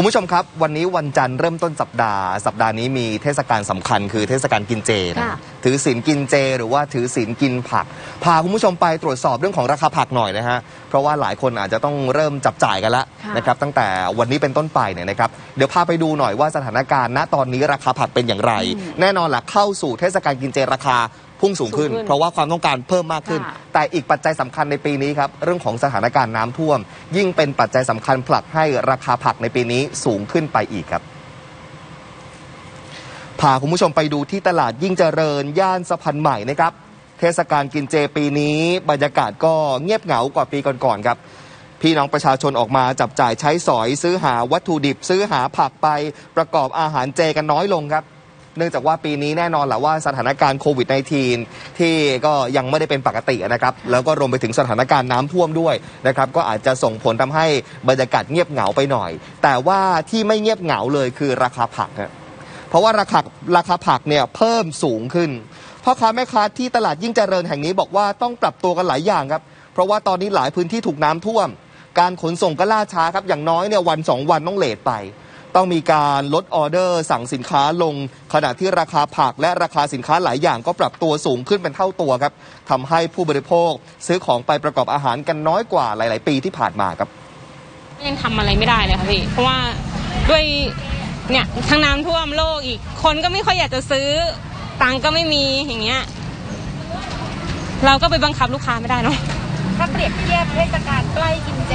คุณผู้ชมครับ วันนี้วันจันทร์เริ่มต้นสัปดาห์ สัปดาห์นี้มีเทศกาลสำคัญคือเทศกาลกินเจนะค่ะ ถือศีลกินเจ หรือว่าถือศีลกินผัก พาคุณผู้ชมไปตรวจสอบเรื่องของราคาผักหน่อยนะฮะเพราะว่าหลายคนอาจจะต้องเริ่มจับจ่ายกันแล้วค่ะนะครับตั้งแต่วันนี้เป็นต้นไปเนี่ยนะครับเดี๋ยวพาไปดูหน่อยว่าสถานการณ์ณตอนนี้ราคาผักเป็นอย่างไร แน่นอนแหละเข้าสู่เทศกาลกินเจราคา พุ่งสูงขึ้นสูงขึ้น เพราะว่าความต้องการเพิ่มมากขึ้นค่ะแต่อีกปัจจัยสำคัญในปีนี้ครับเรื่องของสถานการณ์น้ำท่วม ยิ่งเป็นปัจจัยสำคัญผลักให้ราคาผักในปีนี้สูงขึ้นไปอีกครับพาคุณผู้ชมไปดูที่ตลาดยิ่งเจริญย่านสะพานใหม่นะครับ เทศกาลกินเจปีนี้ บรรยากาศก็เงียบเหงากว่าปีก่อนๆครับ พี่น้องประชาชนออกมาจับจ่ายใช้สอย ซื้อหาวัตถุดิบ ซื้อหาผักไปประกอบอาหารเจกันน้อยลงครับ เนื่องจากว่าปีนี้แน่นอนแหละว่าสถานการณ์โควิด -19 ที่ก็ยังไม่ได้เป็นปกตินะครับ แล้วก็รวมไปถึงสถานการณ์น้ำท่วมด้วยนะครับ ก็อาจจะส่งผลทำให้บรรยากาศเงียบเหงาไปหน่อย แต่ว่าที่ไม่เงียบเหงาเลยคือราคาผักเพราะว่าราคาราคาผักเนี่ยเพิ่มสูงขึ้นพ่อค้าแม่ค้าที่ตลาดยิ่งเจริญแห่งนี้บอกว่าต้องปรับตัวกันหลายอย่างครับ เพราะว่าตอนนี้หลายพื้นที่ถูกน้ำท่วม การขนส่งก็ล่าช้าครับอย่างน้อยเนี่ยวันสองวันต้องเลทไป ต้องมีการลดออเดอร์ สั่งสินค้าลง ขณะที่ราคาผักและราคาสินค้าหลายอย่างก็ปรับตัวสูงขึ้นเป็นเท่าตัวครับทำให้ผู้บริโภคซื้อของไปประกอบอาหารกันน้อยกว่าหลาย ๆ ปีที่ผ่านมาครับยังทำอะไรไม่ได้เลยค่ะพี่ เพราะว่าด้วยเนี่ยทั้งน้ำท่วมโลกอีก คนก็ไม่ค่อยอยากจะซื้อ ตังค์ก็ไม่มีอย่างเงี้ย เราก็ไปบังคับลูกค้าไม่ได้เนาะ ถ้าเปรียบเทียบเทศกาลใกล้กินเจ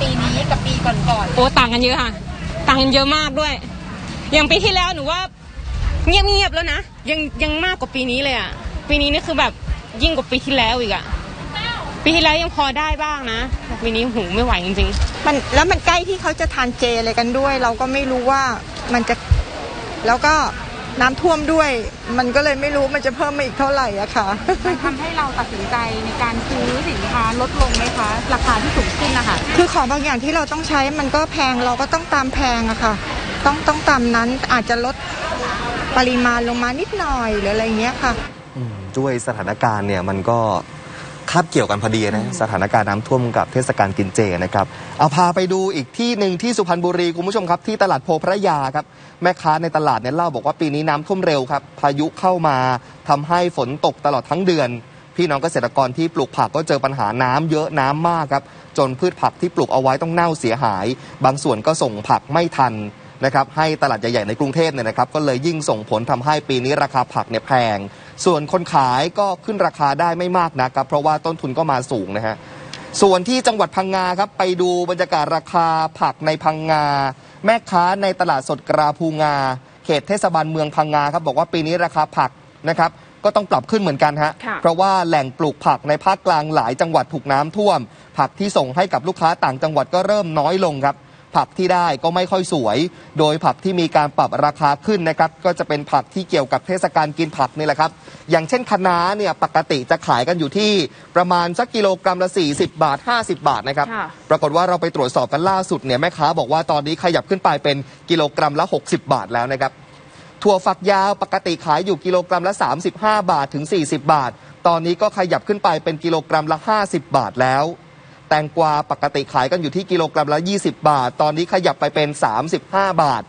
ปีนี้กับปีก่อนโอ้ต่างกันเยอะค่ะ ต่างกันเยอะมากด้วย อย่างปีที่แล้วหนูว่าเงียบเงียบแล้วนะ ยังยังมากกว่าปีนี้เลยอะปีนี้นี่คือแบบยิ่งกว่าปีที่แล้วอีกอะปีที่แล้วยังพอได้บ้างนะปีนี้หูไม่ไหวจริงๆมันแล้วมันใกล้ที่เขาจะทานเจอะไรกันด้วย เราก็ไม่รู้ว่ามันจะแล้วก็ น้ำท่วมด้วย มันก็เลยไม่รู้มันจะเพิ่มมาอีกเท่าไหร่อะค่ะ มันทำให้เราตัดสินใจในการซื้อสินค้าลดลงไหมคะ ราคาที่สูงขึ้นนะคะคือของบางอย่างที่เราต้องใช้มันก็แพงเราก็ต้องตามแพงอะค่ะ ต้องต้องตามนั้นอาจจะลดปริมาณลงมานิดหน่อยหรืออะไรเงี้ยค่ะ อืมด้วยสถานการณ์เนี่ยมันก็ คาบเกี่ยวกันพอดีนะสถานการณ์น้ำท่วมกับเทศกาลกินเจนะครับเอาพาไปดูอีกที่หนึ่งที่สุพรรณบุรีคุณผู้ชมครับที่ตลาดโพพระยาครับแม่ค้าในตลาดเนี่ยเล่าบอกว่าปีนี้น้ำท่วมเร็วครับพายุเข้ามาทำให้ฝนตกตลอดทั้งเดือน พี่น้องเกษตรกรที่ปลูกผักก็เจอปัญหาน้ำเยอะน้ำมากครับจนพืชผักที่ปลูกเอาไว้ต้องเน่าเสียหาย บางส่วนก็ส่งผักไม่ทันนะครับให้ตลาดใหญ่ๆในกรุงเทพเนี่ยนะครับก็เลยยิ่งส่งผลทำให้ปีนี้ราคาผักเนี่ยแพง ส่วนคนขายก็ขึ้นราคาได้ไม่มากนะครับ เพราะว่าต้นทุนก็มาสูงนะฮะส่วนที่จังหวัดพังงาครับไปดูบรรยากาศราคาผักในพังงา แม่ค้าในตลาดสดกราภูงา เขตเทศบาลเมืองพังงาครับบอกว่าปีนี้ราคาผักนะครับก็ต้องปรับขึ้นเหมือนกันฮะค่ะเพราะว่าแหล่งปลูกผักในภาคกลางหลายจังหวัดถูกน้ำท่วม ผักที่ส่งให้กับลูกค้าต่างจังหวัดก็เริ่มน้อยลงครับ ผักที่ได้ก็ไม่ค่อยสวย โดยผักที่มีการปรับราคาขึ้นนะครับ ก็จะเป็นผักที่เกี่ยวกับเทศกาลกินผักนี่แหละครับ อย่างเช่นคะน้าเนี่ยปกติจะขายกันอยู่ที่ประมาณสักกิโลกรัมละ 40 บาท 50 บาทนะครับค่ะปรากฏว่าเราไปตรวจสอบกันล่าสุดเนี่ยแม่ค้าบอกว่าตอนนี้ขยับขึ้นไปเป็นกิโลกรัมละ 60 บาทแล้วนะครับถั่วฝักยาวปกติขายอยู่กิโลกรัมละ 35 บาทถึง 40 บาท ตอนนี้ก็ขยับขึ้นไปเป็นกิโลกรัมละ 50 บาทแล้วแตงกวาปกติขายกันอยู่ที่กิโลกรัมละ 20 บาท ตอนนี้ขยับไปเป็น 35 บาท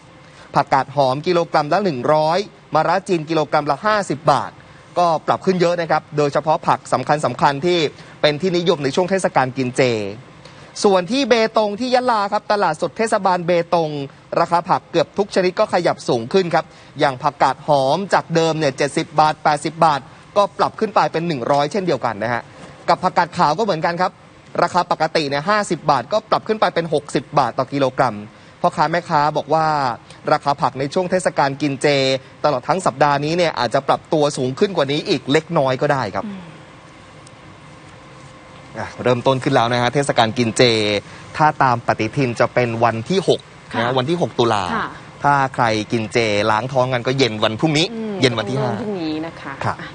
ผักกาดหอมกิโลกรัมละ 100มะระจีนกิโลกรัมละ 50 บาท ก็ปรับขึ้นเยอะนะครับ โดยเฉพาะผักสำคัญสำคัญที่เป็นที่นิยมในช่วงเทศกาลกินเจ ส่วนที่เบตงที่ยะลาครับตลาดสดเทศบาลเบตง ราคาผักเกือบทุกชนิดก็ขยับสูงขึ้นครับ อย่างผักกาดหอมจากเดิมเนี่ย70 บาท 80 บาท ก็ปรับขึ้นไปเป็น 100 เช่นเดียวกันนะฮะ กับผักกาดขาวก็เหมือนกันครับ ราคาปกติเนี่ย50บาท ก็ปรับขึ้นไปเป็น 60 บาทต่อกิโลกรัมพ่อค้าแม่ค้าบอกว่าราคาผักในช่วงเทศกาลกินเจ ตลอดทั้งสัปดาห์นี้เนี่ยอาจจะปรับตัวสูงขึ้นกว่านี้อีกเล็กน้อยก็ได้ครับอะเริ่มต้นขึ้นแล้วนะฮะเทศกาลกินเจ ถ้าตามปฏิทินจะเป็นวันที่6ค่ะนะวันที่ 6 ตุลาค่ะถ้าใครกินเจล้างท้องกันก็เย็นวันพรุ่งนี้อืมเย็นวันที่เริ่มพรุ่งนี้นะคะครับอะ